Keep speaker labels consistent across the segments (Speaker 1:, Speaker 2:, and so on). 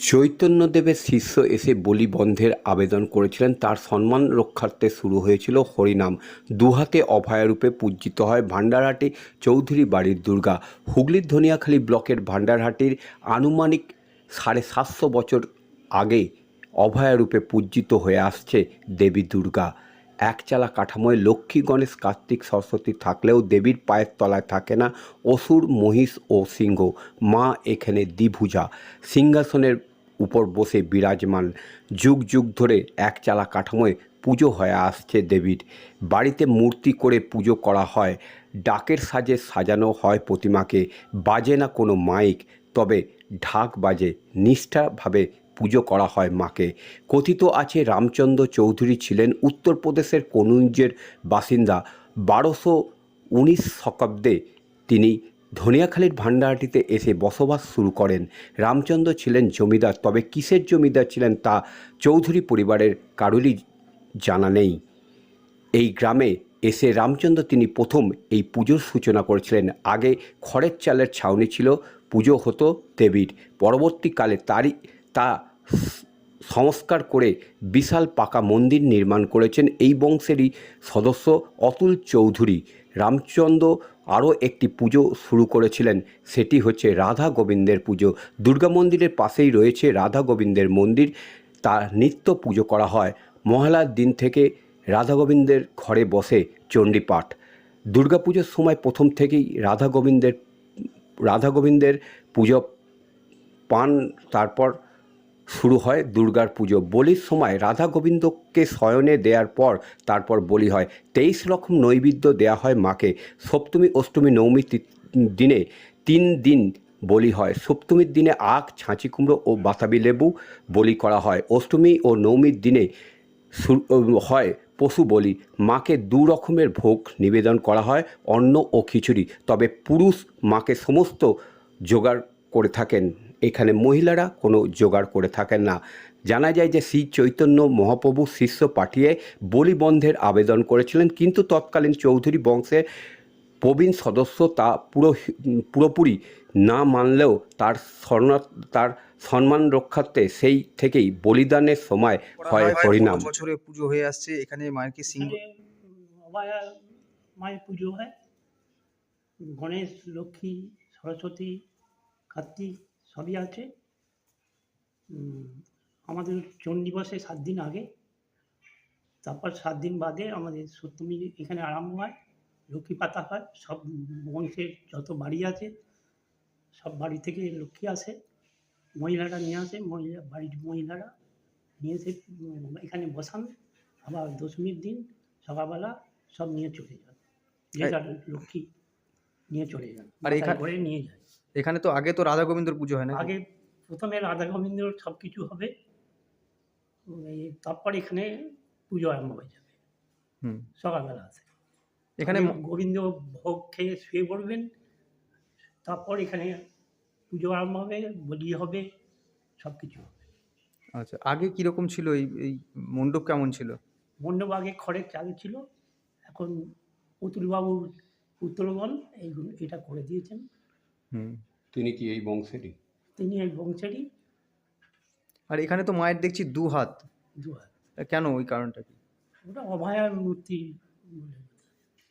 Speaker 1: চৈতন্যদেবের শিষ্য এসে বলি বন্ধের আবেদন করেছিলেন। তার সম্মান রক্ষার্থে শুরু হয়েছিল হরিনাম। দুহাতে অভয়ারূপে পূজিত হয় ভান্ডারহাটি চৌধুরী বাড়ির দুর্গা। হুগলির ধনিয়াখালী ব্লকের ভান্ডারহাটির আনুমানিক সাড়ে সাতশো বছর আগে অভয়ারূপে পূজিত হয়ে আসছে দেবী দুর্গা। একচালা কাঠামোয় লক্ষ্মী গণেশ, কার্তিক সরস্বতী থাকলেও দেবীর পায়ের তলায় থাকে না অসুর, মহিষ ও সিংহ। মা এখানে দ্বিভুজা। সিংহাসনের উপর বসে বিরাজমান। যুগ যুগ ধরে একচালা কাঠামোয় পুজো হয়ে আসছে দেবীর। বাড়িতে মূর্তি করে পুজো করা হয়। ডাকের সাজে সাজানো হয় প্রতিমাকে। বাজে না কোনো মাইক, তবে ঢাক বাজে। নিষ্ঠাভাবে পুজো করা হয় মাকে। কথিত আছে রামচন্দ্র চৌধুরী ছিলেন উত্তরপ্রদেশের কনুঞ্জের বাসিন্দা। বারোশো উনিশ শতাব্দে তিনি ধনিয়াখালীর ভান্ডারটিতে এসে বসবাস শুরু করেন। রামচন্দ্র ছিলেন জমিদার, তবে কিসের জমিদার ছিলেন তা চৌধুরী পরিবারের কারোরই জানা নেই। এই গ্রামে এসে রামচন্দ্র তিনি প্রথম এই পুজোর সূচনা করেছিলেন। আগে খড়ের চালের ছাউনি ছিল, পুজো হতো দেবীর। পরবর্তীকালে তারই তা সংস্কার করে বিশাল পাকা মন্দির নির্মাণ করেছেন এই বংশেরই সদস্য অতুল চৌধুরী। রামচন্দ্র আরও একটি পুজো শুরু করেছিলেন, সেটি হচ্ছে রাধা গোবিন্দের পুজো। দুর্গা মন্দিরের পাশেই রয়েছে রাধা গোবিন্দের মন্দির তার নিত্য পুজো করা হয়। মহালার দিন থেকে রাধা গোবিন্দের ঘরে বসে চণ্ডীপাঠ। দুর্গাপুজোর সময় প্রথম থেকেই রাধা গোবিন্দের রাধা গোবিন্দের পুজো পান, তারপর শুরু হয় দুর্গার পুজো। বলির সময় রাধা গোবিন্দকে শয়নে দেওয়ার পর তারপর বলি হয়। তেইশ রকম নৈবেদ্য দেওয়া হয় মাকে। সপ্তমী, অষ্টমী, নবমী দিনে তিন দিন বলি হয়। সপ্তমীর দিনে আখ, ছাঁচি কুমড়ো ও বাতাবি লেবু বলি করা হয়। অষ্টমী ও নবমীর দিনে হয় পশু বলি। মাকে দু রকমের ভোগ নিবেদন করা হয়, অন্ন ও খিচুড়ি। তবে পুরুষ মাকে সমস্ত জোগাড় করে থাকেন। এখানে মহিলারা কোনো জোগাড় করে থাকেন না। জানা যায় যে শ্রী চৈতন্য মহাপ্রভু শিষ্য পাঠিয়ে বলি বন্ধের আবেদন করেছিলেন কিন্তু তৎকালীন চৌধুরী বংশের প্রবীণ সদস্য তা পুরো পুরোপুরি না মানলেও তার স্বর্ণ তার সম্মান রক্ষার্থে সেই থেকেই বলিদানের সময়
Speaker 2: করা
Speaker 1: হয়। হরিনাম।
Speaker 2: বছরে পুজো হয়ে আসছে এখানে মায়ের কি সিংহ
Speaker 3: মায়ের পুজো হয়। গণেশ লক্ষ্মী সরস্বতী কার্তিক সবই আছে। আমাদের চণ্ডী বসে সাত দিন আগে তারপর সাত দিন বাদে আমাদের সপ্তমী এখানে আরম্ভ হয় লক্ষ্মী পাতা হয় সব বংশের যত বাড়ি আছে সব বাড়ি থেকে লক্ষ্মী আসে মহিলারা নিয়ে আসে মহিলা বাড়ির মহিলারা নিয়ে এসে এখানে বসান আবার দশমীর দিন সকালবেলা সব নিয়ে চলে যান। যে লক্ষ্মী নিয়ে চলে যান করে নিয়ে যায়।
Speaker 2: এখানে তো আগে তো রাধা গোবিন্দর পুজো হয় না
Speaker 3: আগে প্রথমে রাধা গোবিন্দর সব কিছু হবে তারপর এখানে পুজো আরম্ভ হয়ে যাবে।
Speaker 2: হুম।
Speaker 3: সকালবেলা আছে।
Speaker 2: এখানে
Speaker 3: গোবিন্দ ভোগ খেয়ে শুয়ে পড়বেন। তারপর এখানে পুজো আরম্ভ হবে বলি হবে সব কিছু হবে।
Speaker 2: আচ্ছা আগে কীরকম ছিল এই এই মণ্ডপ কেমন ছিল?
Speaker 3: মণ্ডপ আগে খড়ের চাল ছিল। এখন পুতুলবাবুর পুত্রগণ এইগুলো এটা করে দিয়েছেন।
Speaker 1: তিনি কি এই বংশেরই?
Speaker 3: তিনি এই বংশেরই।
Speaker 2: আর এখানে তো মায়ের দেখছি দু হাত।
Speaker 3: দু হাত।
Speaker 2: কেন ওই কারণটা কি?
Speaker 3: ওটা অভয়ার মূর্তি।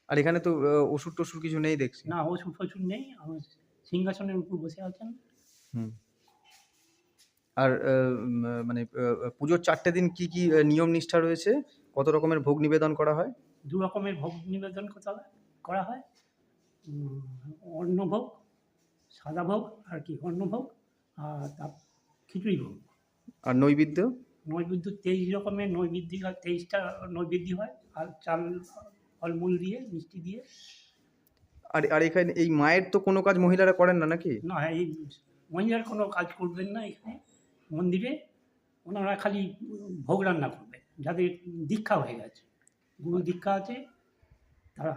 Speaker 2: আর এখানে তো ওষুধ টষুধ কিছু নেই দেখছি।
Speaker 3: না ওষুধ ফসুদ নেই। আমার সিংহাসনের উপর বসে আছেন।
Speaker 2: হুম। আর মানে পুজোর চারটে দিন কি কি নিয়ম নিষ্ঠা রয়েছে? কত রকমের ভোগ নিবেদন করা হয়?
Speaker 3: দু রকমের ভোগ নিবেদন করা হয়। হয় অন্নভোগ সাদা ভোগ আর কি অন্নভোগ আর তার খিচুড়ি ভোগ।
Speaker 2: আর নৈবেদ্য?
Speaker 3: নৈবেদ্য তেইশ রকমের নৈবেদ্য হয় তেইশটা নৈবেদ্য হয়। আর চাল ফলমূল দিয়ে মিষ্টি দিয়ে।
Speaker 2: আর আর এখানে এই মায়ের তো কোনো কাজ মহিলারা করেন না নাকি?
Speaker 3: না এই মহিলার কোনো কাজ করবেন না এখানে। মন্দিরে ওনারা খালি ভোগ রান্না করবেন যাদের দীক্ষা হয়ে গেছে। গুরু দীক্ষা আছে তারা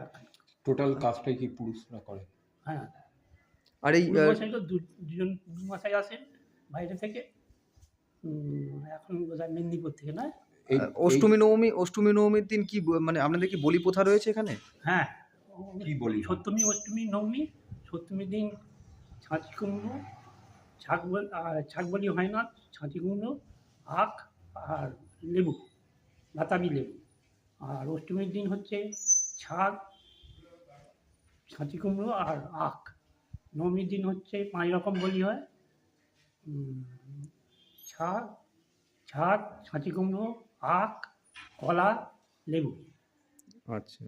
Speaker 1: টোটাল কাজটাই কি পুরুষরা করে
Speaker 3: হ্যাঁ।
Speaker 2: আর এই
Speaker 3: তো দু- দুজন মশাই আসেন বাইরে থেকে। এখন মেদিনীপুর থেকে না
Speaker 1: এই
Speaker 2: অষ্টমী নবমী অষ্টমী নবমীর দিন কি ব- মানে আপনাদের কি বলি প্রথা রয়েছে এখানে?
Speaker 3: হ্যাঁ।
Speaker 1: কি বলি?
Speaker 3: সপ্তমী অষ্টমী নবমী সপ্তমীর দিন ছাঁচ কুমড়ো আর ছাগ বলি হয় না ছাঁচি কুমড়ো আখ আর লেবু বাতাবি লেবু। আর অষ্টমীর দিন হচ্ছে ছাগ ছাঁচি কুমড়ো আর আখ। নবমীর দিন হচ্ছে পাঁচ রকম বলি হয়। ছাগ ছাগ ছাঁচি কুমড়ো, আখ, কলা, লেবু।
Speaker 2: আচ্ছা।